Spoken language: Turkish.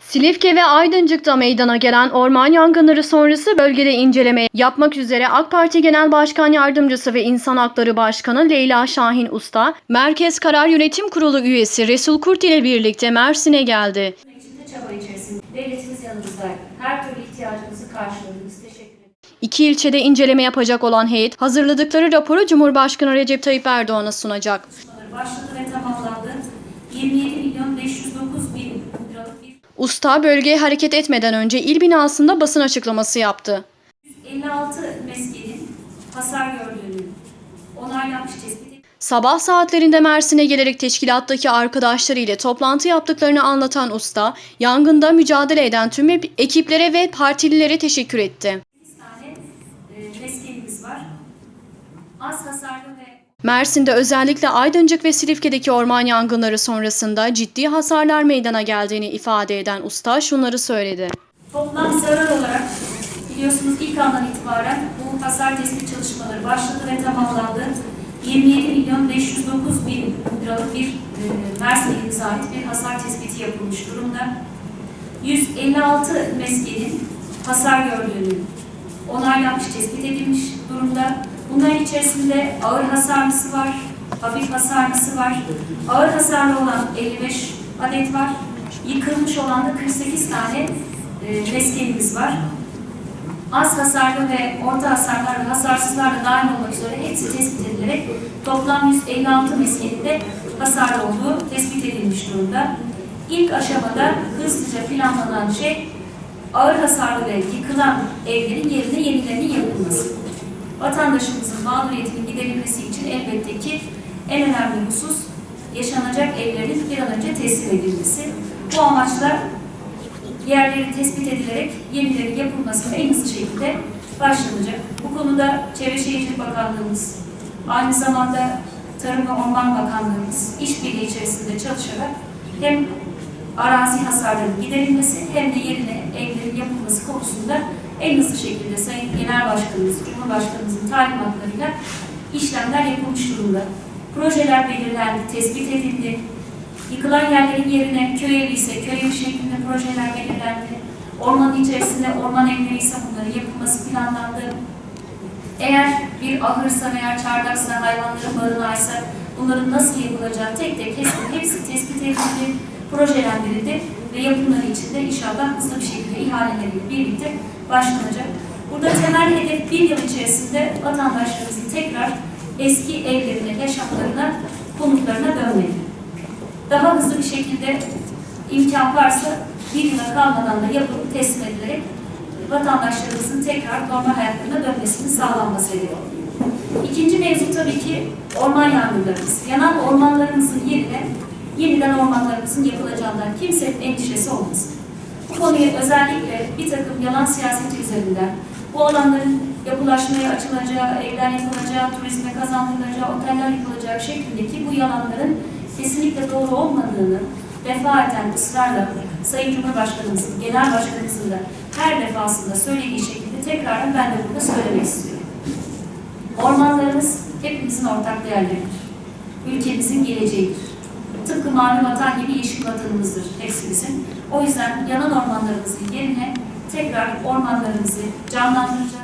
Silifke ve Aydıncık'ta meydana gelen orman yangınları sonrası bölgede inceleme yapmak üzere AK Parti Genel Başkan Yardımcısı ve İnsan Hakları Başkanı Leyla Şahin Usta, Merkez Karar Yönetim Kurulu üyesi Resul Kurt ile birlikte Mersin'e geldi. içinde çaba içerisinde. Devletimiz yanımızda. Her türlü ihtiyacımızı karşıladınız. Teşekkür ederim. İki ilçede inceleme yapacak olan heyet, hazırladıkları raporu Cumhurbaşkanı Recep Tayyip Erdoğan'a sunacak. Başladı ve tamamlandı. 27 milyon 509 bin liralık bir Usta bölgeye hareket etmeden önce il binasında basın açıklaması yaptı. 56 meskenin hasar gördüğünü onaylanmış tespit. Sabah saatlerinde Mersin'e gelerek teşkilattaki arkadaşları ile toplantı yaptıklarını anlatan usta, yangında mücadele eden tüm ekiplere ve partililere teşekkür etti. 8 tane e, meskenimiz var. Az hasarlı ve Mersin'de özellikle Aydıncık ve Silifke'deki orman yangınları sonrasında ciddi hasarlar meydana geldiğini ifade eden usta şunları söyledi. Toplam zarar olarak biliyorsunuz ilk andan itibaren bu hasar tespit çalışmaları başladı ve tamamlandı. 27 milyon 509 bin liralık bir e, Mersin ilimize ait bir hasar tespiti yapılmış durumda. 156 meskenin hasar gördüğünü onaylanmış, tespit edilmiş durumda. Bunların içerisinde ağır hasarlısı var, hafif hasarlısı var. Ağır hasarlı olan 55 adet var. Yıkılmış olan da 48 tane e, meskenimiz var. Az hasarlı ve orta hasarlar ve hasarsızlar da dahil olmak üzere hepsi tespit edilerek toplam 156 meskeninde hasarlı olduğu tespit edilmiş durumda. İlk aşamada hızlıca planlanan şey ağır hasarlı ve yıkılan evlerin yerine yenilerinin yapılması. Vatandaşımızın mağduriyetinin giderilmesi için elbette ki en önemli husus yaşanacak evlerin bir an önce teslim edilmesi. Bu amaçla yerleri tespit edilerek yenileri yapılmasına en hızlı şekilde başlanacak. Bu konuda Çevre Şehircilik Bakanlığımız, aynı zamanda Tarım ve Orman Bakanlığımız işbirliği içerisinde çalışarak hem arazi hasarlarının giderilmesi hem de yerine evlerin yapılması konusunda en hızlı şekilde Sayın Genel Başkanımız, Cumhurbaşkanımızın talimatlarıyla işlemler yapılmış durumda. Projeler belirlendi, tespit edildi, Yıkılan yerlerin yerine köy evi ise köy evi şeklinde projeler belirlendi. Ormanın içerisinde orman evleri ise bunların yapılması planlandı. Eğer bir ahırsa veya çardaksa, hayvanların barınağıysa bunların nasıl yapılacağı tek tek hepsi, hepsi tespit edildi, projelendirildi ve yapımları için de inşallah hızlı bir şekilde ihaleleriyle birlikte başlanacak. Burada temel hedef bir yıl içerisinde vatandaşlarımızın tekrar eski evlerine, yaşamlarına, konutlarına dönmeleri daha hızlı bir şekilde imkan varsa bir yıla kalmadan da yapılıp teslim edilerek vatandaşlarımızın tekrar normal hayatlarına dönmesinin sağlanması hedefi. İkinci mevzu tabii ki orman yangınlarımız. Yanan ormanlarımızın yerine yeniden ormanlarımızın yapılacağından kimsenin endişesi olmasın. Bu konuya özellikle bir takım yalan siyaseti üzerinden bu alanların yapılaşmaya açılacağı, evler yapılacağı, turizme kazandırılacağı, oteller yapılacağı şeklindeki bu yalanların kesinlikle doğru olmadığını defaten ısrarla Sayın Cumhurbaşkanımızın, Genel Başkanımızın da her defasında söylediği şekilde tekrardan ben de burada söylemek istiyorum. Ormanlarımız hepimizin ortak değerleridir. Ülkemizin geleceğidir. Mavi vatan gibi yeşil vatanımızdır hepsimizin. O yüzden yanan ormanlarımızın yerine tekrar ormanlarımızı canlandıracağız.